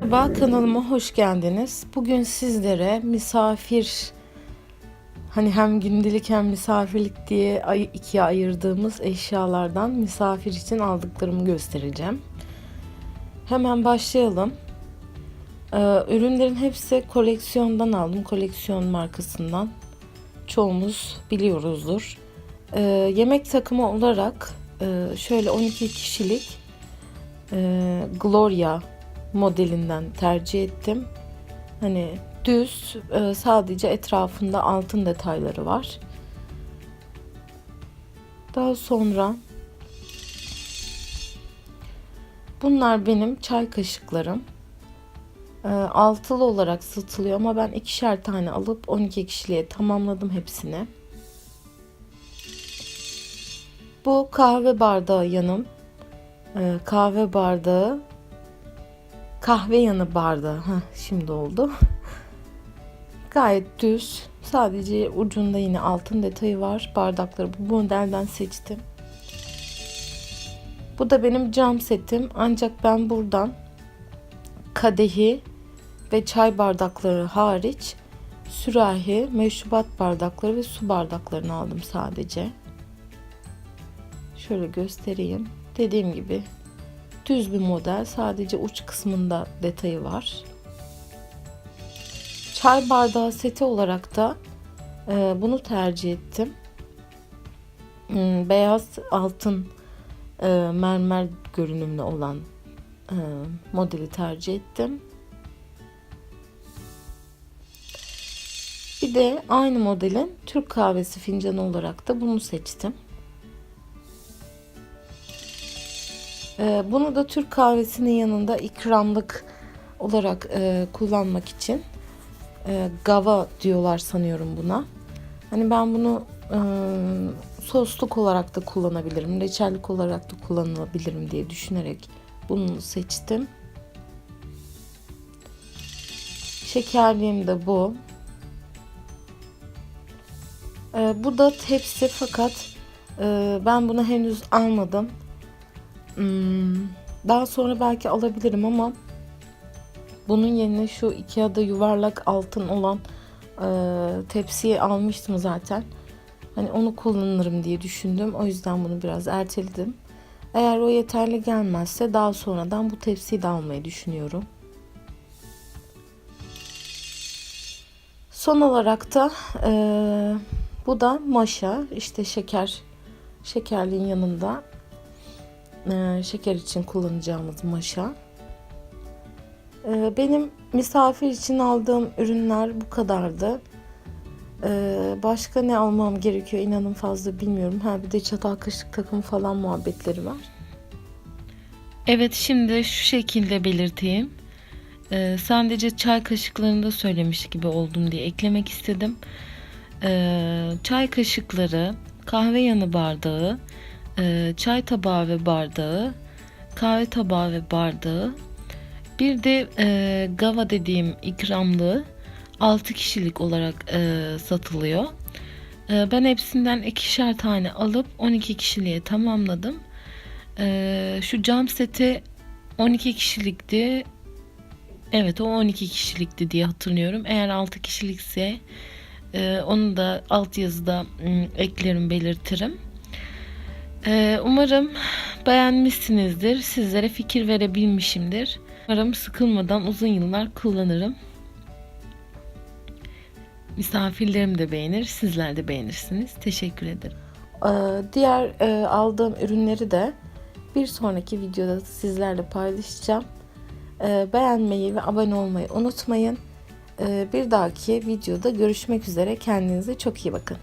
Merhaba kanalıma hoş geldiniz. Bugün sizlere misafir hani hem gündelik hem misafirlik diye ikiye ayırdığımız eşyalardan misafir için aldıklarımı göstereceğim. Hemen başlayalım. Ee, ürünlerin hepsi koleksiyondan aldım. Koleksiyon markasından. Çoğumuz biliyoruzdur. Ee, yemek takımı olarak e, şöyle 12 kişilik e, Gloria modelinden tercih ettim. Hani düz e, sadece etrafında altın detayları var. Daha sonra bunlar benim çay kaşıklarım. E, altılı olarak satılıyor ama ben ikişer tane alıp 12 kişiliğe tamamladım hepsini. Bu kahve bardağı yanım. E, kahve bardağı kahve yanı bardağı. Heh, şimdi oldu. Gayet düz. Sadece ucunda yine altın detayı var. Bardakları bu modelden seçtim. Bu da benim cam setim. Ancak ben buradan kadehi ve çay bardakları hariç sürahi, meşrubat bardakları ve su bardaklarını aldım sadece. Şöyle göstereyim. Dediğim gibi düz bir model. Sadece uç kısmında detayı var. Çay bardağı seti olarak da e, bunu tercih ettim. Hmm, beyaz altın e, mermer görünümlü olan e, modeli tercih ettim. Bir de aynı modelin Türk kahvesi fincanı olarak da bunu seçtim. Bunu da Türk kahvesinin yanında ikramlık olarak e, kullanmak için e, gava diyorlar sanıyorum buna. Hani ben bunu e, sosluk olarak da kullanabilirim, reçellik olarak da kullanılabilirim diye düşünerek bunu seçtim. Şekerliğim de bu. E, bu da tepsi fakat e, ben bunu henüz almadım. Hmm, daha sonra belki alabilirim ama bunun yerine şu Ikea'da yuvarlak altın olan e, tepsiyi almıştım zaten. Hani onu kullanırım diye düşündüm. O yüzden bunu biraz erteledim. Eğer o yeterli gelmezse daha sonradan bu tepsiyi de almayı düşünüyorum. Son olarak da e, bu da maşa işte şeker şekerliğin yanında e, şeker için kullanacağımız maşa. E, benim misafir için aldığım ürünler bu kadardı. E, başka ne almam gerekiyor inanın fazla bilmiyorum. Ha bir de çatal kaşık takım falan muhabbetleri var. Evet şimdi şu şekilde belirteyim. Ee, sadece çay kaşıklarında söylemiş gibi oldum diye eklemek istedim. Ee, çay kaşıkları, kahve yanı bardağı, e, çay tabağı ve bardağı, kahve tabağı ve bardağı, bir de e, gava dediğim ikramlığı 6 kişilik olarak e, satılıyor. E, ben hepsinden ikişer tane alıp 12 kişiliğe tamamladım. E, şu cam seti 12 kişilikti. Evet o 12 kişilikti diye hatırlıyorum. Eğer 6 kişilikse e, onu da alt yazıda m, eklerim belirtirim. Ee, umarım beğenmişsinizdir. Sizlere fikir verebilmişimdir. Umarım sıkılmadan uzun yıllar kullanırım. Misafirlerim de beğenir, sizler de beğenirsiniz. Teşekkür ederim. Ee, diğer e, aldığım ürünleri de bir sonraki videoda sizlerle paylaşacağım. Ee, beğenmeyi ve abone olmayı unutmayın. Ee, bir dahaki videoda görüşmek üzere. Kendinize çok iyi bakın.